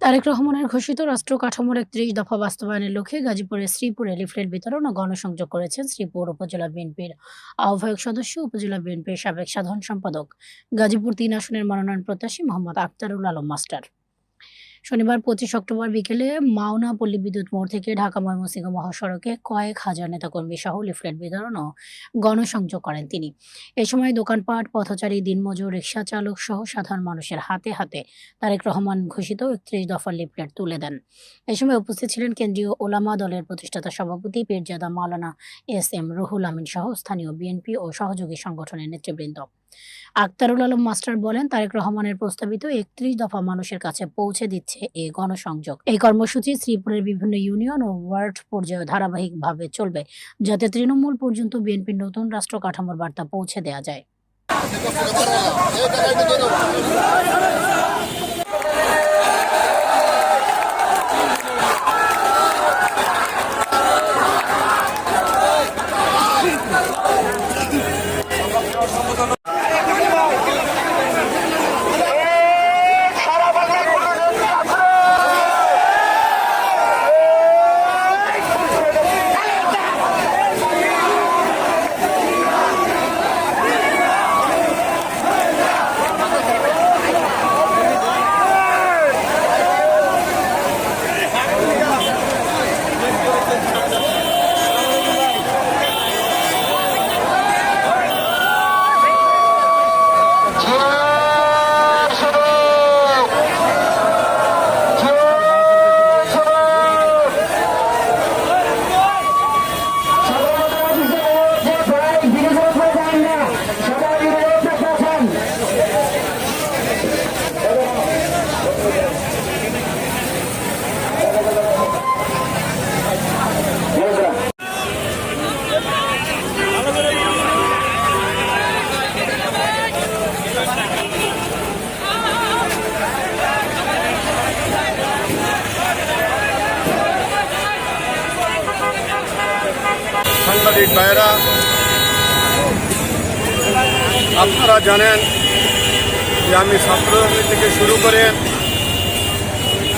তারেক রহমানের ঘোষিত রাষ্ট্র কাঠামোর একত্রিশ দফা বাস্তবায়নের লক্ষ্যে গাজীপুরের শ্রীপুরে লিফলেট বিতরণ ও গণসংযোগ করেছেন শ্রীপুর উপজেলা বিএনপির আহ্বায়ক সদস্য উপজেলা বিএনপির সাবেক সাধারণ সম্পাদক। গাজীপুর তিন আসনের মনোনয়ন প্রত্যাশী মোহাম্মদ আক্তারুল আলম মাস্টার। শনিবার পঁচিশ অক্টোবর বিকেলে মাওনা পল্লী বিদ্যুৎ মোড় থেকে ঢাকা ময়মনসিংহ মহাসড়কে কয়েক হাজার নেতাকর্মী সহ লিফলেট বিতরণ ও গণসংযোগ করেন তিনি। এ সময় দোকানপাট, পথচারী, দিনমজুর, রিক্সা চালক সহ সাধারণ মানুষের হাতে হাতে তারেক রহমান ঘোষিত একত্রিশ দফার লিফলেট তুলে দেন। এ সময় উপস্থিত ছিলেন কেন্দ্রীয় ওলামা দলের প্রতিষ্ঠাতা সভাপতি পীরজাদা মাওলানা এস এম রুহুল আমিন সহ স্থানীয় বিএনপি ও সহযোগী সংগঠনের নেতৃবৃন্দ। আক্তারুল আলম মাস্টার বলেন, তারেক রহমানের প্রস্তাবিত একত্রিশ দফা মানুষের কাছে পৌঁছে দিচ্ছে এ গণসংযোগ। এই কর্মসূচি শ্রীপুরের বিভিন্ন ইউনিয়ন ও ওয়ার্ড পর্যায়ে ধারাবাহিকভাবে চলবে, যাতে তৃণমূল পর্যন্ত বিএনপির নতুন রাষ্ট্র কাঠামোর বার্তা পৌঁছে দেওয়া যায়। সাংবাদিক ভাইয়েরা, আপনারা জানেন যে আমি ছাত্রলীগ থেকে শুরু করে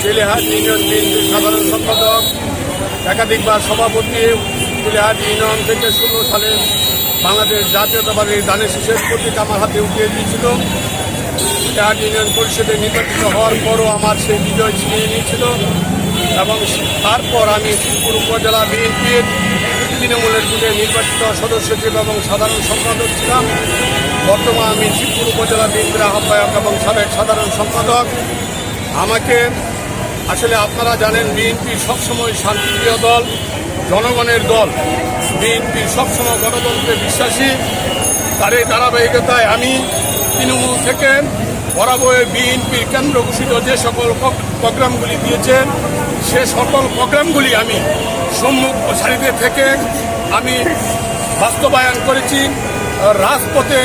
তেলেহাট ইউনিয়ন বিএনপির সাধারণ সম্পাদক, একাধিকবার সভাপতি তেলেহাট ইউনিয়ন থেকে ষোলো সালে বাংলাদেশ জাতীয়তাবাদী দানের শেষ পত্রিকা আমার হাতে উঠিয়ে দিয়েছিল। তেলেহাট ইউনিয়ন পরিষদে নির্বাচিত হওয়ার পরও আমার সেই বিজয় ছিনিয়ে নিয়েছিল এবং তারপর আমি শ্রীপুর উপজেলা বিএনপির তৃণমূলের বুথে নির্বাচিত সদস্য ছিলাম এবং সাধারণ সম্পাদক ছিলাম বর্তমান আমি শিবপুর উপজেলা বিএনপির আহ্বায়ক এবং সাবেক সাধারণ সম্পাদক। আমাকে, আসলে আপনারা জানেন, বিএনপি সবসময় শান্তিপ্রিয় দল, জনগণের দল। বিএনপি সবসময় গণতন্ত্রে বিশ্বাসী। তার এই ধারাবাহিকতায় আমি তৃণমূল থেকে বরাবর বিএনপির কেন্দ্র ঘোষিত যে সকল প্রোগ্রামগুলি দিয়েছেন সে সকল প্রোগ্রামগুলি আমি সম্মুখ সারিতে থেকে আমি বাস্তবায়ন করেছি। রাজপথে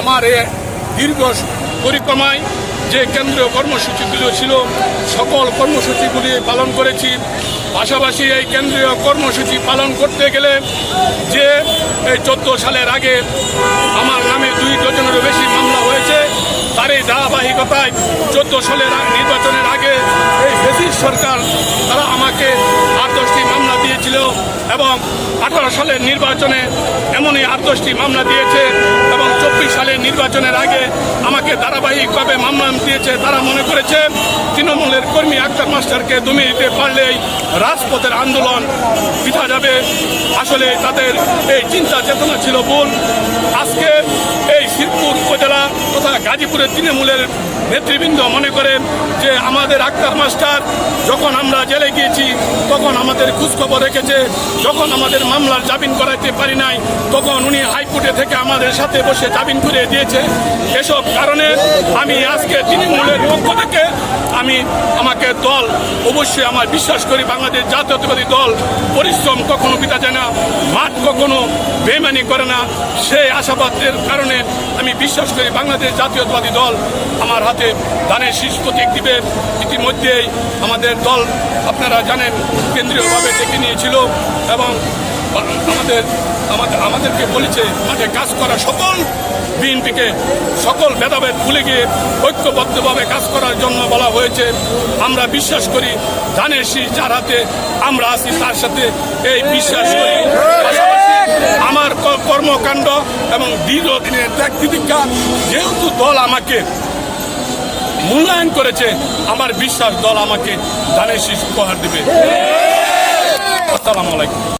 আমার এ দীর্ঘ পরিক্রমায় যে কেন্দ্রীয় কর্মসূচিগুলো ছিল, সকল কর্মসূচিগুলি পালন করেছি। পাশাপাশি এই কেন্দ্রীয় কর্মসূচি পালন করতে গেলে যে এই চোদ্দ সালের আগে আমার নামে দুই ডজনেরও সালের নির্বাচনের আগে এই ব্রিটিশ সরকার, তারা আমাকে আট দশটি মামলা দিয়েছিল এবং আঠারো সালের নির্বাচনে এমনই আট দশটি মামলা দিয়েছে এবং চব্বিশ সালের নির্বাচনের আগে আমাকে ধারাবাহিকভাবে মামলা দিয়েছে। তারা মনে করেছে, তৃণমূলের কর্মী আক্তার মাস্টারকে দমিয়ে দিতে পারলেই রাজপথের আন্দোলন পিঠা যাবে। আসলে তাদের এই চিন্তা চেতনা ছিল ভুল। আজকে এই শিবপুর উপজেলা তথা গাজীপুরের তৃণমূলের নেতৃবৃন্দ মনে করেন যে আমাদের আক্তার মাস্টার যখন আমরা জেলে গিয়েছি, তখন আমাদের খোঁজখবর রেখেছে, যখন আমাদের মামলার জামিন করাইতে পারি নাই, তখন উনি হাইকোর্টে থেকে আমাদের সাথে বসে জামিন করে দিয়েছে। এসব কারণে আমি আজকে তৃণমূলের পক্ষ থেকে আমি আমাকে দল অবশ্যই আমার বিশ্বাস করি, বাংলাদেশ জাতীয়তাবাদী দল পরিশ্রম কখনো পিতা যায় না, মাঠ কখনো বেমানি করে না। সেই আশাবাদের কারণে আমি বিশ্বাস করি, বাংলাদেশ জাতীয়তাবাদী দল আমার দানের শীষ প্রতীক দিবে। ইতিমধ্যেই আমাদের দল, আপনারা জানেন, কেন্দ্রীয়ভাবে ডেকে নিয়েছিল এবং আমাদের আমাদের, আমাদেরকে বলেছে, মাঠে কাজ করা সকল বিএনপিকে, সকল ভেদাভেদ ভুলে গিয়ে ঐক্যবদ্ধভাবে কাজ করার জন্য বলা হয়েছে। আমরা বিশ্বাস করি ধানের শীষ যার হাতে আমরা আছি, তার সাথে এই বিশ্বাস করি। আমার কর্মকাণ্ড এবং দীর্ঘদিনের ত্যাগ যেহেতু দল আমাকে মূল্যায়ন করেছে আমার বিশ্বাস দল আমাকে ধানের শীষ উপহার দেবে। আসসালামু আলাইকুম।